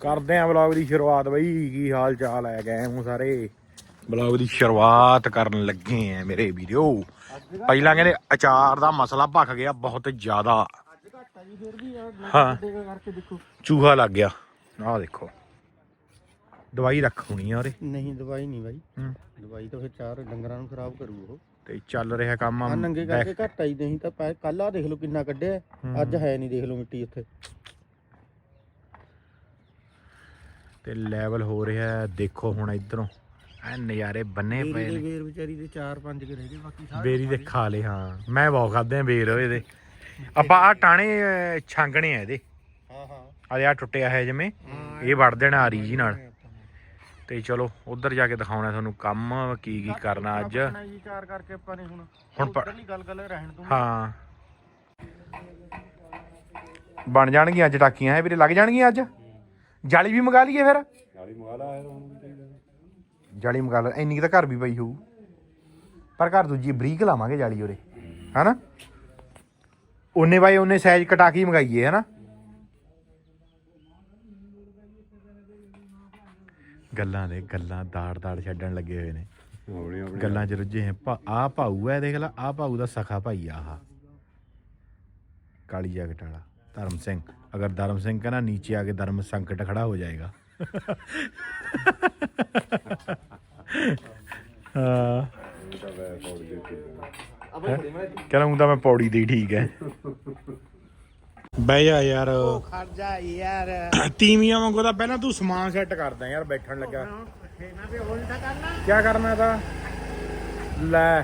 ਕਰਦੇ ਆਂ ਵਲੌਗ ਦੀ ਸ਼ੁਰੂਆਤ ਬਈ ਕੀ ਹਾਲ ਚਾਲ ਹੈ ਗਏ ਹੂੰ ਸਾਰੇ? ਵਲੌਗ ਦੀ ਸ਼ੁਰੂਆਤ ਕਰਨ ਲੱਗੇ ਆ ਮੇਰੇ ਵੀਡੀਓ ਪਹਿਲਾਂ ਕਹਿੰਦੇ ਅਚਾਰ ਦਾ ਮਸਲਾ ਭਖ ਗਿਆ ਬਹੁਤ ਜ਼ਿਆਦਾ। ਅੱਜ ਘੱਟ ਆ ਜੀ ਫਿਰ ਵੀ ਆ ਹਾਂ। ਦੇਖਾ ਕਰਕੇ ਦੇਖੋ ਚੂਹਾ ਲੱਗ ਗਿਆ। ਆਹ ਦੇਖੋ। ਦਵਾਈ ਰੱਖ ਹੋਣੀ ਆ ਉਹਦੇ ਨਹੀਂ ਦਵਾਈ ਨਹੀਂ ਬਾਈ। ਹੂੰ। ਦਵਾਈ ਤਾਂ ਫਿਰ ਚਾਰ ਡੰਗਰਾਂ ਨੂੰ ਖਰਾਬ ਕਰੂ ਉਹ। ਤੇ ਚੱਲ ਰਿਹਾ ਕੰਮ ਆ ਨੰਗੇ ਕਰਕੇ ਘੱਟ ਆਈ ਨਹੀਂ ਤਾਂ ਕੱਲ ਆ ਦੇਖ ਲਓ ਕਿੰਨਾ ਕੱਢਿਆ। ਹੂੰ। ਅੱਜ ਹੈ ਨਹੀਂ ਦੇਖ ਲਓ ਮਿੱਟੀ ਉੱਥੇ। ਤੇ ਲੈਵਲ ਹੋ ਰਿਹਾ ਦੇਖੋ ਹੁਣ ਇਧਰੋਂ। ਐ ਨਜ਼ਾਰੇ ਬੰਨੇ ਪਏ ਬੇਰੀ ਨੇ। ਵੇਰ ਵਿਚਾਰੀ ਦੇ 4-5 ਕੇ ਰਹਿ ਗਏ ਬਾਕੀ ਸਾਰੇ ਬੇਰੀ ਦੇ ਖਾ ਲਏ। ਹਾਂ। ਮੈਂ ਬਹੁਤ ਖਾਦੇ ਆ ਬੇਰ ਇਹਦੇ ਆਪਾਂ ਆ ਟਾਣੇ ਅਹ, ਛਾਂਗਣੇ ਆ ਇਹਦੇ। ਹਾਂ ਹਾਂ। ਆ ਆ ਟੁੱਟਿਆ ਹੈ ਜਿਵੇਂ। ਇਹ ਵੜ ਦੇਣਾ ਆਰੀ ਜੀ ਨਾਲ। ਤੇ ਚਲੋ ਉਧਰ ਜਾ ਕੇ ਦਿਖਾਉਣਾ ਤੁਹਾਨੂੰ ਕੰਮ ਕੀ ਕੀ ਕਰਨਾ ਅੱਜ। ਆਪਣਾ ਜੀ ਚਾਰ ਕਰਕੇ ਆਪਾਂ ਨੇ ਹੁਣ। ਹੁਣ ਪ- ਉੱਧਰਲੀ ਗੱਲ ਗੱਲ ਰਹਿਣ ਦੂੰ ਹਾਂ। ਬਣ ਜਾਣਗੀਆਂ ਅੱਜ ਟਾਕੀਆਂ ਹੈ ਵੀਰੇ? ਲੱਗ ਜਾਣਗੀਆਂ ਅੱਜ? ਜਾਲੀ ਵੀ ਮੰਗਾ ਲਈਏ ਫਿਰ? ਜਾਲੀ ਮੰਗਾ ਲਾ ਜਾਲੀ ਮੰਗਾ ਲਾ ਇੰਨੀ ਕੁ ਤਾਂ ਘਰ ਵੀ ਪਈ ਹੋਊ। ਪਰ ਘਰ ਦੂਜੀ ਬਰੀਕ ਲਾਵਾਂਗੇ ਜਾਲੀ ਉਰੇ ਹਨਾ? ਉਹਨੇ ਬਾਈ ਉਹਨੇ ਸਾਈਜ਼ ਕਟਾ ਕੇ ਹੀ ਮੰਗਾਈਏ ਹਨਾ? ਗੱਲਾਂ ਦੇ ਗੱਲਾਂ ਦਾੜ ਦਾੜ ਛੱਡਣ ਲੱਗੇ ਹੋਏ ਨੇ। ਗੱਲਾਂ 'ਚ ਰੁੱਝੇ ਹੈ ਆ ਭਾਊ ਹੈ ਦੇਖ ਲੈ ਆ ਭਾਊ ਦਾ ਸਖਾ ਭਾਈ ਆ ਆਹ। ਕਾਲੀ ਜੈਕਟ ਵਾਲਾ। ਧਰਮ ਸਿੰਘ ਅਗਰ ਧਰਮ ਸਿੰਘ ਕਹਿੰਦਾ ਨੀਚੇ ਆ ਕੇ ਧਰਮ ਸੰਕਟ ਖੜਾ ਹੋ ਜਾਏਗਾ। ਹਾਂ। ਕਹਿੰਦਾ ਹੂੰ ਤਾਂ ਮੈਂ ਪੌੜੀ ਦੇ ਠੀਕ ਹੈ ਬਹਿ ਜਾ ਯਾਰ। ਖੜ ਜਾ ਯਾਰ। ਤੀਵੀਆਂ ਵਾਂਗੂ ਤਾਂ ਪਹਿਲਾਂ ਤੂੰ ਸਮਾਨ ਸੈੱਟ ਕਰਦਾ ਯਾਰ ਬੈਠਣ ਲੱਗਾ। ਕੀ ਕਰਨਾ ਤਾਂ? ਲੈ।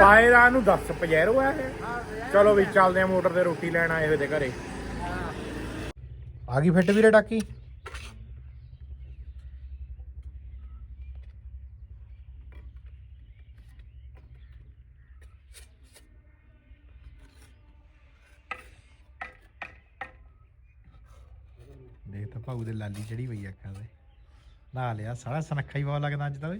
ਪਾਇਰਾ ਨੂੰ ਦੱਸ ਪਜੈਰੋ ਆ ਇਹ? ਚਲੋ ਵੀ ਚੱਲਦੇ ਆ ਮੋਟਰ ਤੇ ਰੋਟੀ ਲੈਣ ਆਏ ਹੋਏ ਤੇ ਘਰੇ। ਆ ਗਈ ਫਿੱਟ ਵੀਰੇ ਟਾਕੀ? ਦੇਖ ਤਾਂ ਭਾਊ ਦੇ ਲਾਲੀ ਚੜੀ ਪਈ ਅੱਖਾਂ ਤੇ। ਲਾ ਲਿਆ ਸਾਲਾ ਸਨੱਖਾ ਹੀ ਬਹੁਤ ਲੱਗਦਾ ਅੱਜ ਤਾਂ ਓਏ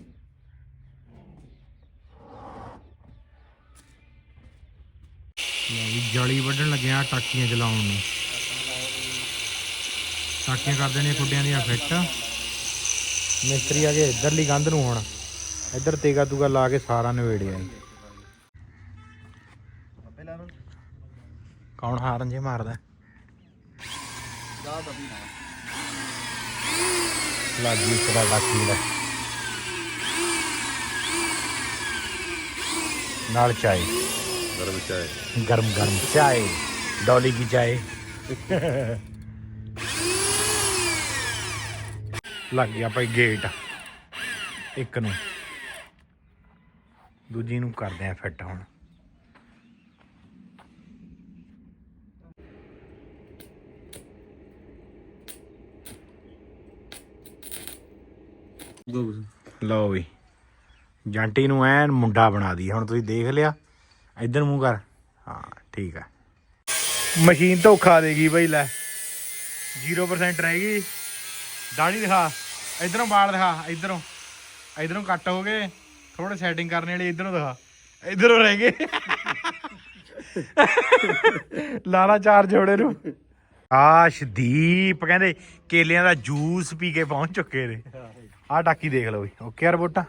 ਲਓ ਵੀ ਜਾਲੀ ਵੱਢਣ ਲੱਗਿਆ ਟਾਕੀਆਂ ਚਲਾਉਣ ਨੂੰ। ਟਾਕੀਆਂ ਕਰਦੇ ਨੇ ਖੁੱਡਿਆਂ ਦੀਆਂ ਫਿੱਟ। ਮਿਸਤਰੀ ਆ ਗਏ ਇਧਰਲੀ ਕੰਧ ਨੂੰ ਹੁਣ, ਇੱਧਰ ਤੇਗਾ ਤੂਗਾ ਲਾ ਕੇ ਸਾਰਾ ਨਵੇੜਿਆ ਕੌਣ ਹਾਰਨ ਜੇ ਮਾਰਦਾ? ਲੱਗੀ ਇੱਕ ਦਾ ਟਾਕੀ ਦਾ ਨਾਲ ਚਾਈ गरम चाय गरम गरम चाय डॉली की चाय ਲੱਗ ਗਿਆ ਭਾਈ ਗੇਟ। ਇੱਕ ਨੂੰ। ਦੂਜੀ ਨੂੰ ਕਰਦੇ ਆ ਫਿੱਟ ਹੁਣ। ਲਓ ਵੀ। ਜਾਂਟੀ ਨੂੰ ਐਨ ਮੁੰਡਾ ਬਣਾ ਦੀ। ਹੁਣ ਤੁਸੀਂ ਦੇਖ ਲਿਆ। ਇੱਧਰ ਮੂੰਹ ਕਰ। ਹਾਂ, ਠੀਕ ਆ। ਮਸ਼ੀਨ ਧੋਖਾ ਦੇਗੀ ਬਈ, ਲੈ। 0% ਗਈ। ਦਾੜੀ ਦਿਖਾ। ਇਧਰੋਂ ਬਾਲ ਦਿਖਾ, ਇਧਰੋਂ। ਇਧਰੋਂ ਕੱਟ ਹੋ ਗਏ। ਥੋੜੇ ਸੈਟਿੰਗ ਕਰਨ ਵਾਲੀ ਇਧਰੋਂ ਦਿਖਾ। ਇਧਰੋਂ ਰਹਿ ਗਏ। ਲਾਲਾ ਚਾਰ ਜੋੜੇ ਨੂੰ। ਆਸ਼ਦੀਪ ਕਹਿੰਦੇ, ਕੇਲਿਆਂ ਦਾ ਜੂਸ ਪੀ ਕੇ ਪਹੁੰਚ ਚੁੱਕੇ ਨੇ। ਆਹ ਟਾਕੀ ਦੇਖ ਲਓ ਬਈ। ਓਕੇ ਯਾਰ ਬੋਟਾ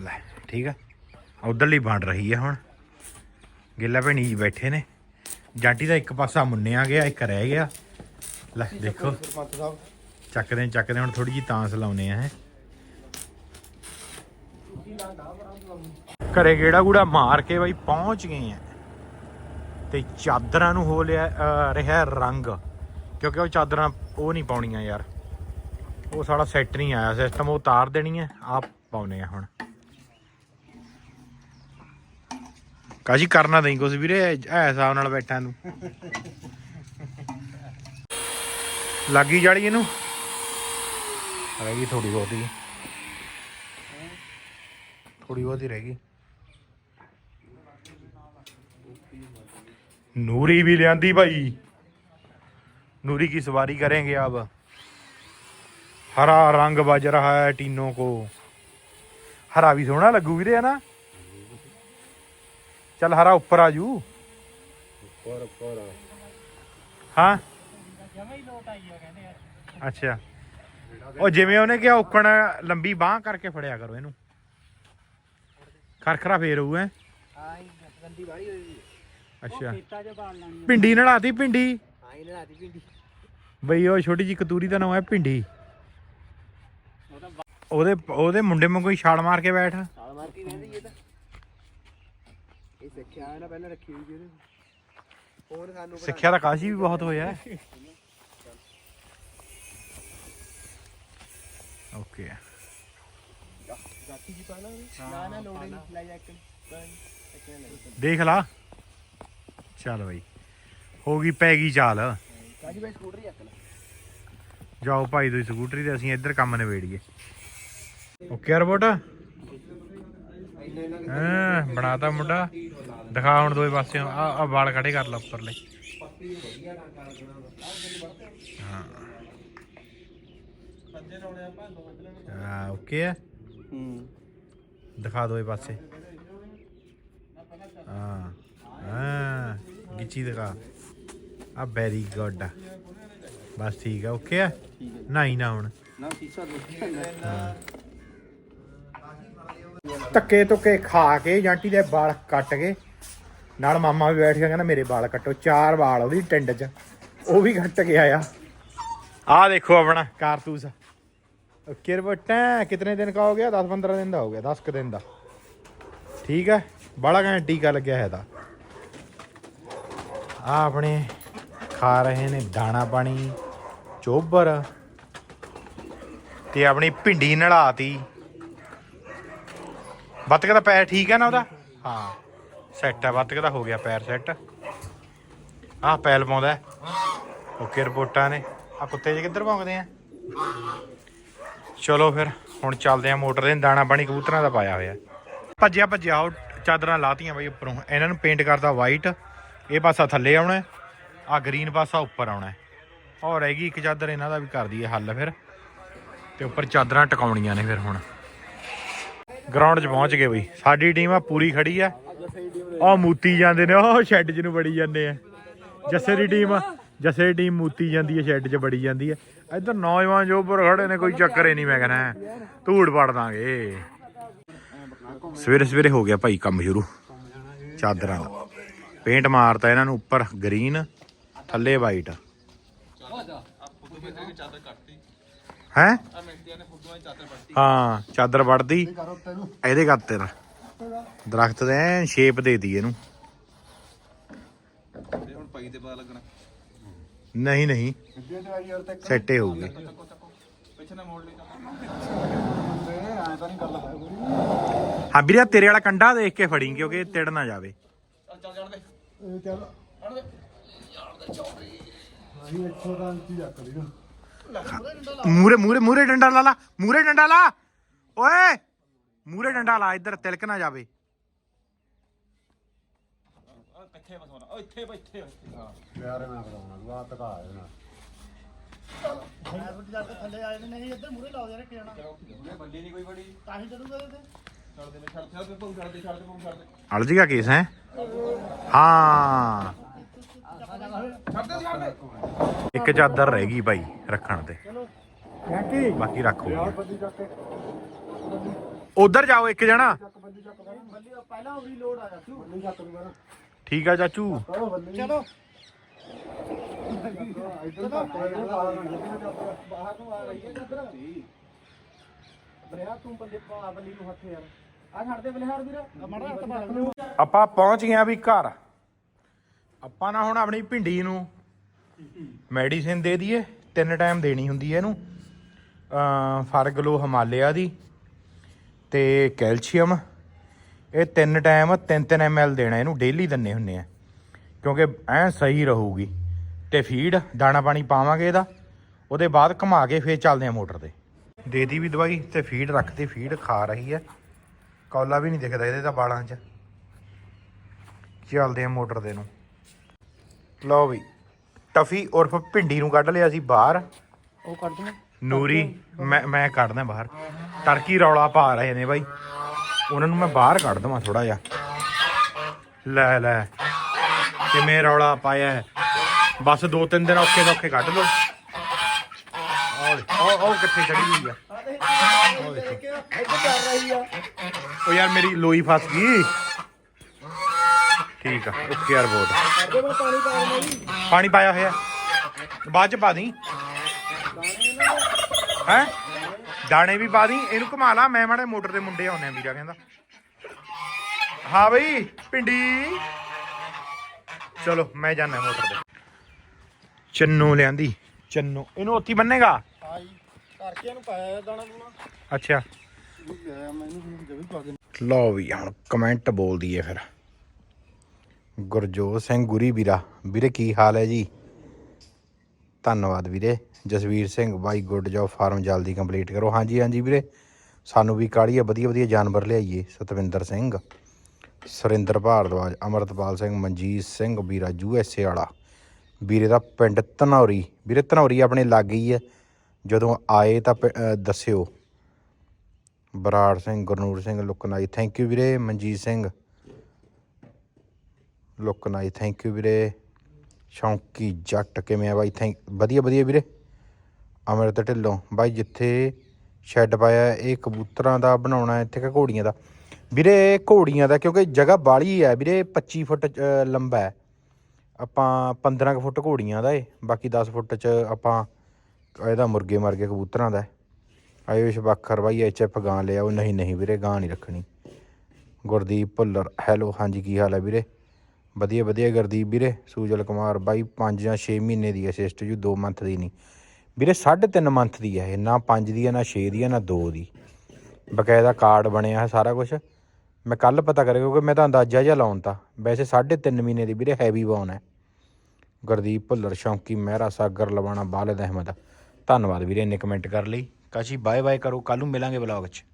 ਲੈ, ਠੀਕ ਆ। ਉਧਰਲੀ ਬਣ ਰਹੀ ਆ ਹੁਣ। ਗਿੱਲਾ ਭੈਣੀ ਜੀ ਬੈਠੇ ਨੇ। ਜਾਂਟੀ ਦਾ ਇੱਕ ਪਾਸਾ ਮੁੰਨਿਆ ਗਿਆ, ਇੱਕ ਰਹਿ ਗਿਆ। ਲੈ, ਦੇਖੋ। ਚੱਕਦੇ ਚੱਕਦੇ ਹੁਣ ਥੋੜੀ ਜੀ ਤਾਂਸ ਲਾਉਨੇ ਆ ਹੈ। ਘਰੇ ਗੇੜਾ ਗੂੜਾ ਮਾਰ ਕੇ ਬਈ ਪਹੁੰਚ ਗਏ ਆ। ਤੇ ਚਾਦਰਾਂ ਨੂੰ ਹੋ ਲਿਆ ਰਿਹਾ ਰੰਗ। ਕਿਉਂਕਿ ਉਹ ਚਾਦਰਾਂ ਉਹ ਨਹੀਂ ਪਾਉਣੀਆਂ ਯਾਰ। ਉਹ ਸਾਡਾ ਸੈੱਟ ਨਹੀਂ ਆਇਆ ਸਿਸਟਮ ਉਹ ਉਤਾਰ ਦੇਣੀ ਹੈ ਆਪ ਪਾਉਨੇ ਆ ਹੁਣ। ਕਾਜੀ ਕਰਨਾ ਨਹੀਂ ਕੁਝ ਵੀਰੇ, ਐ ਹਿਸਾਬ ਨਾਲ ਬੈਠਾ ਇਹਨੂੰ ਲੱਗੀ ਜਾਲੀ ਇਹਨੂੰ? ਰਹਿ ਗਈ ਥੋੜੀ ਬਹੁਤੀ। ਥੋੜੀ ਬਹੁਤੀ ਰਹਿ ਗਈ। ਨੂਰੀ ਵੀ ਲਿਆਂਦੀ ਭਾਈ। ਨੂਰੀ ਕੀ ਸਵਾਰੀ ਕरेंगे ਆਪ? ਹਰਾ ਰੰਗ ਵੱਜ ਰਹਾ ਹੈ ਟੀਨੋ ਕੋ। ਹਰਾ ਵੀ ਸੋਹਣਾ ਲੱਗੂ ਵੀਰੇ ਹੈ ਚੱਲ ਹਰਾ ਉੱਪਰ ਆ ਜੂ। ਉੱਪਰ ਉੱਪਰ। ਹਾਂ। ਅੱਛਾ। ਉਹ ਜਿਵੇਂ ਉਹਨੇ ਕਿਹਾ ਉੱਕਣ ਲੰਬੀ ਬਾਹ ਕਰਕੇ ਫੜਿਆ ਕਰੋ ਇਹਨੂੰ। ਖਰਖਰਾ ਫੇਰ ਹੋਊ ਐ ਅੱਛਾ। ਖੇਤਾਂ 'ਚ ਬਾਲ ਲਾਣੀ ਭਿੰਡੀ ਨੜਾਤੀ ਭਿੰਡੀ? ਆਈ ਬਈ ਉਹ ਛੋਟੀ ਜੀ ਕਤੂਰੀ ਦਾ ਨਾਮ ਹੈ ਭਿੰਡੀ। ਉਹਦੇ ਉਹਦੇ ਮੁੰਡੇ ਨੂੰ ਕੋਈ ਛਾਲ ਮਾਰ ਕੇ ਬੈਠ। ਸਿੱਖਿਆ ਨਾ ਪਹਿਲਾਂ ਰੱਖੀ ਹੋਈ ਜਿਹਦੇ ਫੋਨ ਸਾਨੂੰ ਸਿੱਖਿਆ ਦਾ ਕਾਸ਼ੀ ਵੀ ਬਹੁਤ ਹੋਇਆ। ਓਕੇ। ਗਾਤੀ ਜੀ ਪਾਣਾ ਨਾ ਨਾ ਲੋੜ ਨਹੀਂ ਲੈ ਜਾ ਕੇ। ਦੇਖ ਲਾ। ਚੱਲ ਬਈ। ਹੋ ਗਈ ਪੈ ਗਈ ਚਾਲ। ਕਾਜੀ ਬਾਈ ਸਕੂਟਰ ਚੱਕ ਲੈ। ਜਾਓ ਭਾਈ ਤੁਸੀਂ ਸਕੂਟਰੀ ਤੇ ਅਸੀਂ ਇੱਧਰ ਕੰਮ ਨਿਬੇੜੀਏ। Okay robot? ਹਾਂ ਬਣਾਤਾ ਮੁੰਡਾ। ਦਿਖਾ ਹੁਣ ਦੋਵੇਂ ਪਾਸੇ ਆ ਆ ਵਾਲ ਖੜੇ ਕਰ ਲਾ ਉੱਪਰਲੇ। ਹਾਂ। ਹਾਂ ਓਕੇ ਹੈ ਹੂੰ। ਦਿਖਾ ਦੋਵੇਂ ਪਾਸੇ। ਹਾਂ ਹਾਂ ਗਿੱਚੀ ਦਿਖਾ। ਆ ਵੈਰੀ ਗੁੱਡ ਬਸ ਠੀਕ ਆ ਓਕੇ ਆ? ਨਹੀਂ ਨਾ ਹੁਣ। ਨਾ ਸੀਸਾ ਧੱਕੇ ਧੁੱਕੇ ਖਾ ਕੇ ਜਾਂਟੀ ਦੇ ਵਾਲ ਕੱਟ ਕੇ ਨਾਲ ਮਾਮਾ ਵੀ ਬੈਠ ਗਿਆ, ਕਹਿੰਦਾ ਮੇਰੇ ਵਾਲ ਕੱਟੋ, ਚਾਰ ਵਾਲ ਉਹਦੀ ਟਿੰਡ 'ਚ। ਉਹ ਵੀ ਕੱਟ ਕੇ ਆਇਆ। ਆ ਦੇਖੋ ਆਪਣਾ ਕਾਰਤੂਸ। ਕਿਰਵਟਾ, ਕਿਤਨੇ ਦਿਨ ਕਾ ਹੋ ਗਿਆ? 10 15 ਦਿਨ ਦਾ ਹੋ ਗਿਆ 10 ਕ ਦਿਨ ਦਾ। ਠੀਕ ਹੈ ਬੜਾ ਘੈਂਟ ਟੀਕਾ ਲੱਗਿਆ ਹੈ ਦਾ ਆ ਆਪਣੇ ਖਾ ਰਹੇ ਨੇ ਦਾਣਾ ਪਾਣੀ, ਚੋਬਰ ਤੇ ਆਪਣੀ ਭਿੰਡੀ ਨੜਾਤੀ। ਬੱਤਕ ਦਾ ਪੈਰ ਠੀਕ ਹੈ ਨਾ ਉਹਦਾ? ਹਾਂ। ਸੈੱਟ ਹੈ ਬੱਤਕ ਦਾ ਹੋ ਗਿਆ ਪੈਰ ਸੈੱਟ। ਆਹ ਪੈਲ ਪਾਉਂਦਾ ਓਕੇ, ਰਿਪੋਰਟਾਂ ਨੇ। ਆ ਕੁੱਤੇ ਜੇ ਕਿੱਧਰ ਭੌਂਕਦੇ ਆ? ਚਲੋ ਫਿਰ, ਹੁਣ ਚੱਲਦੇ ਆ ਮੋਟਰ ਦੇ ਦਾਣਾ ਪਾਣੀ ਕਬੂਤਰਾਂ ਦਾ ਪਾਇਆ ਹੋਇਆ। ਭੱਜਿਆ ਭੱਜਿਆ ਉਹ ਚਾਦਰਾਂ ਲਾਤੀਆਂ ਬਈ ਉੱਪਰੋਂ। ਇਹਨਾਂ ਨੂੰ ਪੇਂਟ ਕਰਦਾ ਵਾਈਟ ਇਹ ਪਾਸਾ ਥੱਲੇ ਆਉਣਾ ਆ ਗ੍ਰੀਨ ਪਾਸਾ ਉੱਪਰ ਆਉਣਾ ਔਰ ਹੈਗੀ ਇੱਕ ਚਾਦਰ, ਇਹਨਾਂ ਦਾ ਵੀ ਕਰ ਦਈਏ ਹੱਲ ਫਿਰ। ਤੇ ਉੱਪਰ ਚਾਦਰਾਂ ਟਿਕਾਉਣੀਆਂ ਨੇ ਫਿਰ ਹੁਣ। ਗਰਾਊਂਡ 'ਚ ਪਹੁੰਚ ਗਏ ਬਈ। ਸਾਡੀ ਟੀਮ ਆ, ਪੂਰੀ ਖੜੀ ਆ। ਉਹ ਮੂਤੀ ਜਾਂਦੇ ਨੇ ਉਹ ਸ਼ੈੱਡ 'ਚ ਨੂੰ ਬੜੀ ਜਾਂਦੇ ਆ। ਜੱਸੇ ਦੀ ਟੀਮ ਜੱਸੇ ਦੀ ਟੀਮ ਮੂਤੀ ਜਾਂਦੀ ਹੈ ਸ਼ੈੱਡ 'ਚ ਬੜੀ ਜਾਂਦੀ ਹੈ ਇੱਧਰ ਨੌਜਵਾਨ ਜੋ ਖੜੇ ਨੇ, ਕੋਈ ਚੱਕਰ ਹੀ ਨਹੀਂ, ਮੈਂ ਕਹਿੰਦਾ, ਧੂੜ ਪੜ ਦਾਂਗੇ। ਸਵੇਰੇ ਸਵੇਰੇ ਹੋ ਗਿਆ ਭਾਈ ਕੰਮ ਸ਼ੁਰੂ, ਚਾਦਰਾਂ ਦਾ। ਪੇਂਟ ਮਾਰਤਾ ਇਹਨਾਂ ਨੂੰ ਉੱਪਰ, ਗ੍ਰੀਨ, ਥੱਲੇ ਵਾਈਟ ਹੈ? ਹਾਂ, ਚਾਦਰ ਵੜਦੀ ਇਹਦੇ ਕਰ ਤੇਰਾ ਦਰਖਤ ਦੇ ਸ਼ੇਪ ਦੇ ਦੀ ਇਹਨੂੰ। ਹੁਣ ਪਾਈ ਤੇ ਪਤਾ ਲੱਗਣਾ। ਨਹੀਂ ਨਹੀਂ। ਸੈੱਟੇ ਹੋਊਗੇ। ਪਿੱਛੇ ਨਾ ਮੋੜ ਲਈ ਹਾਂ ਵੀਰੇ ਤੇਰੇ ਵਾਲਾ ਕੰਡਾ ਦੇਖ ਕੇ ਫੜੀ ਕਿਉਂਕਿ ਤਿੜ ਨਾ ਜਾਵੇ। ਚੱਲ ਚੱਲ ਜਾਣ ਦੇ। ਮੂਰੇ ਮੂਰੇ ਮੂਰੇ ਡੰਡਾ ਲਾ ਲਾ ਮੂਰੇ ਡੰਡਾ ਲਾ। ਓਏ ਮੂਰੇ ਡੰਡਾ ਲਾ ਇੱਧਰ ਤਿਲਕ ਨਾ ਜਾਵੇ। ਉਹ ਬਸੋਣਾ ਉਹ ਇੱਥੇ ਬੈਠੇ ਹਾਂ ਥੱਲੇ ਆਏ ਨੇ ਨਹੀਂ ਇੱਧਰ ਮੂਰੇ ਲਾਓ ਯਾਰ ਕਿਹੜਾ ਉਹਨੇ ਬੱਲੀ ਨਹੀਂ ਕੋਈ ਬੜੀ। ਤਾਂ ਹੀ ਚੜੂਗਾ ਇਹਦੇ ਤੇ। ਛੱਡ ਦੇ ਛੱਡ ਛੱਡ ਦੇ ਪਊ ਛੱਡ ਦੇ ਛੱਡ ਦੇ ਪਊ ਛੱਡ ਦੇ। ਅਲਜੀ ਦਾ ਕੇਸ ਹੈ? ਹਾਂ। ਛੱਡ ਦੇ ਛੱਡ ਦੇ। ਇੱਕ ਚਾਦਰ ਰਹਿ ਗਈ ਭਾਈ ਰੱਖਣ ਤੇ। ਬਾਕੀ ਰੱਖੋ ਉਧਰ ਜਾਓ ਇੱਕ ਜਣਾ। ਪਹਿਲਾਂ ਉਹਦੀ ਲੋਡ ਆ ਜਾ ਠੀਕ ਆ ਚਾਚੂ? ਚਲੋ। ਬਰਿਆ ਤੂੰ ਬੰਦੇ ਪਾ ਬੱਲੀ ਨੂੰ ਹੱਥ ਯਾਰ ਆ ਛੱਡ ਦੇ ਬਲਿਹਾਰ ਵੀਰ ਮੜਾ ਹੱਥ ਮਾਰ ਲਓ ਆਪਾਂ ਪਹੁੰਚ ਗਏ ਆ ਵੀ ਘਰ। ਆਪਾਂ ਨਾ ਹੁਣ ਆਪਣੀ ਭਿੰਡੀ ਨੂੰ ਮੈਡੀਸਿਨ ਦੇ ਦਈਏ ਤਿੰਨ ਟਾਈਮ ਦੇਣੀ ਹੁੰਦੀ ਹੈ ਇਹਨੂੰ। ਅ ਫਰਗਲੋ ਹਿਮਾਲਿਆ ਦੀ ਤੇ ਕੈਲਸ਼ੀਅਮ ਇਹ ਤਿੰਨ ਟਾਈਮ 3-3 ਐਮਐਲ ਦੇਣਾ ਇਹਨੂੰ ਡੇਲੀ ਦਿੰਨੇ ਹੁੰਨੇ ਆ। ਕਿਉਂਕਿ ਐ ਸਹੀ ਰਹੂਗੀ। ਤੇ ਫੀਡ ਦਾਣਾ ਪਾਣੀ ਪਾਵਾਂਗੇ ਇਹਦਾ ਉਹਦੇ ਬਾਅਦ ਘੁਮਾ ਕੇ ਫੇਰ ਚੱਲਦੇ ਆ ਮੋਟਰ ਤੇ। ਦੇ ਦੀ ਵੀ ਦਵਾਈ ਤੇ ਫੀਡ ਰੱਖਤੀ ਫੀਡ ਖਾ ਰਹੀ ਹੈ ਕੌਲਾ ਵੀ ਨਹੀਂ ਦਿਖਦਾ ਇਹਦੇ ਤਾਂ ਬਾਲਾਂ 'ਚ। ਚੱਲਦੇ ਆ ਮੋਟਰ ਦੇ ਨੂੰ ਲਓ ਵੀ ਟਫੀ ਉਰਫ ਭਿੰਡੀ ਨੂੰ ਕੱਢ ਲਿਆ ਸੀ ਬਾਹਰ। ਉਹ ਕੱਢ ਦੂੰ ਨੂਰੀ ਮੈਂ ਮੈਂ ਕੱਢਦਾ ਬਾਹਰ। ਟਰਕੀ ਰੌਲਾ ਪਾ ਰਹੇ ਨੇ ਬਾਈ। ਉਹਨਾਂ ਨੂੰ ਮੈਂ ਬਾਹਰ ਕੱਢ ਦਵਾਂ ਥੋੜਾ ਜਿਹਾ। ਲੈ ਲੈ। ਕਿਵੇਂ ਰੌਲਾ ਪਾਇਆ ਬਸ ਦੋ ਤਿੰਨ ਦਿਨ ਔਖੇ ਔਖੇ ਕੱਢ ਲਓ। ਉਹ ਉਹ ਕਿੱਥੇ ਚੜੀ ਹੋਈ ਆ। ਉਹ ਯਾਰ ਮੇਰੀ ਲੋਈ ਫਸ ਗਈ। ਠੀਕ ਆ, ਓਕੇ ਯਾਰ ਬਹੁਤ। ਪਾਣੀ ਪਾਣੀ ਪਾਇਆ ਹੋਇਆ। ਬਾਅਦ ਚ ਪਾ ਦੀ ਹੈ? ਦਾਣੇ ਵੀ ਪਾ ਦੀ ਇਹਨੂੰ ਘੁਮਾ ਲਾ ਮੈਂ ਮਾੜੇ ਮੋਟਰ ਦੇ ਮੁੰਡੇ ਆਉਨੇ ਆ ਵੀਰਾ ਕਹਿੰਦਾ। ਹਾਂ ਬਈ ਪਿੰਡੀ। ਚਲੋ ਮੈਂ ਜਾਣਾ ਮੋਟਰ ਤੇ। ਚੰਨੂ ਲਿਆਂਦੀ ਚੰਨੂ। ਇਹਨੂੰ ਉੱਤੀ ਬੰਨੇਗਾ? ਹਾਂ ਜੀ ਕਰਕੇ ਨੂੰ ਪਾਇਆ ਦਾਣਾ ਦੂਣਾ। ਅੱਛਾ। ਲੈ ਮੈਨੂੰ ਜਵੀ ਪਾ ਦੇ ਲਓ ਵੀ ਹੁਣ ਕਮੈਂਟ ਬੋਲ ਦਈਏ ਫਿਰ। ਗੁਰਜੋਤ ਸਿੰਘ ਗੁਰੀ ਵੀਰਾ। ਵੀਰੇ ਕੀ ਹਾਲ ਹੈ ਜੀ? ਧੰਨਵਾਦ ਵੀਰੇ। ਜਸਵੀਰ ਸਿੰਘ, ਬਾਈ ਗੁੱਡ ਜੋਬ ਫਾਰਮ ਜਲਦੀ ਕੰਪਲੀਟ ਕਰੋ। ਹਾਂਜੀ ਹਾਂਜੀ ਵੀਰੇ, ਸਾਨੂੰ ਵੀ ਕਾੜੀ ਆ, ਵਧੀਆ ਵਧੀਆ ਜਾਨਵਰ ਲਿਆਈਏ। ਸਤਵਿੰਦਰ ਸਿੰਘ, ਸੁਰਿੰਦਰ ਭਾਰਦਵਾਜ, ਅਮਰਤਪਾਲ ਸਿੰਘ, ਮਨਜੀਤ ਸਿੰਘ, ਵੀਰਾ ਯੂ ਐਸ ਏ ਵਾਲਾ। ਵੀਰੇ ਦਾ ਪਿੰਡ ਧਨੌਰੀ। ਵੀਰੇ, ਧਨੌਰੀ ਆਪਣੇ ਲਾਗੇ ਹੀ ਹੈ ਜਦੋਂ ਆਏ ਤਾਂ ਪ- ਦੱਸਿਓ। ਬਰਾੜ ਸਿੰਘ, ਗੁਰਨੂਰ ਸਿੰਘ, ਲੁਕਨਾਈ। ਥੈਂਕ ਯੂ ਵੀਰੇ, ਮਨਜੀਤ ਸਿੰਘ। ਲੁਕਨਾਈ ਥੈਂਕ ਯੂ ਵੀਰੇ। ਸ਼ੌਂਕੀ ਜੱਟ ਕਿਵੇਂ ਆ ਬਾਈ? ਥੈਂਕ ਵਧੀਆ ਵਧੀਆ ਵੀਰੇ। ਅਮਰਤ ਢਿੱਲੋਂ। ਬਾਈ, ਜਿੱਥੇ ਸ਼ੈੱਡ ਪਾਇਆ ਇਹ ਕਬੂਤਰਾਂ ਦਾ ਬਣਾਉਣਾ ਇੱਥੇ ਕਿ ਘੋੜੀਆਂ ਦਾ? ਵੀਰੇ, ਘੋੜੀਆਂ ਦਾ, ਕਿਉਂਕਿ ਜਗ੍ਹਾ ਬਾਲੀ ਹੈ ਵੀਰੇ 25 ਫੁੱਟ ਲੰਬਾ ਹੈ। ਆਪਾਂ 15 ਕੁ ਫੁੱਟ ਘੋੜੀਆਂ ਦਾ ਏ, ਬਾਕੀ 10 ਫੁੱਟ ਚ ਆਪਾਂ ਇਹਦਾ ਮੁਰਗੇ ਮਰ ਗਏ ਕਬੂਤਰਾਂ ਦਾ ਆਯੁਸ਼ ਬੱਖਰ ਬਾਈ ਐਚ ਐਫ ਗਾਂ ਲਿਆ ਉਹ ਨਹੀਂ ਨਹੀਂ ਵੀਰੇ, ਗਾਂ ਨਹੀਂ ਰੱਖਣੀ। ਗੁਰਦੀਪ ਭੁੱਲਰ, ਹੈਲੋ, ਹਾਂਜੀ, ਕੀ ਹਾਲ ਹੈ ਵੀਰੇ? ਵਧੀਆ ਵਧੀਆ, ਗੁਰਦੀਪ ਵੀਰੇ, ਸੂਜਲ ਕੁਮਾਰ ਬਾਈ 5 ਜਾਂ 6 ਮਹੀਨੇ ਦੀ ਅਸਿਸਟ ਜੂ 2 ਮੰਥ ਦੀ ਨਹੀਂ। ਵੀਰੇ 3.5 ਮੰਥ ਦੀ ਹੈ ਇਹ, ਨਾ 5 ਦੀ ਹੈ ਨਾ 6 ਦੀ ਹੈ ਨਾ 2 ਦੀ। ਬਕਾਇਦਾ ਕਾਰਡ ਬਣਿਆ ਹੈ ਸਾਰਾ ਕੁਝ ਮੈਂ ਕੱਲ ਪਤਾ ਕਰਿਆ, ਕਿਉਂਕਿ ਮੈਂ ਤਾਂ ਅੰਦਾਜ਼ਾ ਜਿਹਾ ਲਾਉਣ ਤਾ ਵੈਸੇ 3.5 ਮਹੀਨੇ ਦੀ ਵੀਰੇ ਹੈਵੀ ਬੌਨ ਹੈ ਗੁਰਦੀਪ ਭੁੱਲਰ, ਸ਼ੌਂਕੀ, ਮਹਿਰਾ, ਸਾਗਰ, ਲਵਾਣਾ, ਬਾਲਦ, ਅਹਿਮਦ। ਧੰਨਵਾਦ ਵੀਰੇ, ਇੰਨੇ ਕਮੈਂਟ ਕਰ ਲਈ। ਕਾਸ਼ੀ ਬਾਏ ਬਾਏ ਕਰੋ। ਕੱਲ ਨੂੰ ਮਿਲਾਂਗੇ ਵਲੌਗ 'ਚ।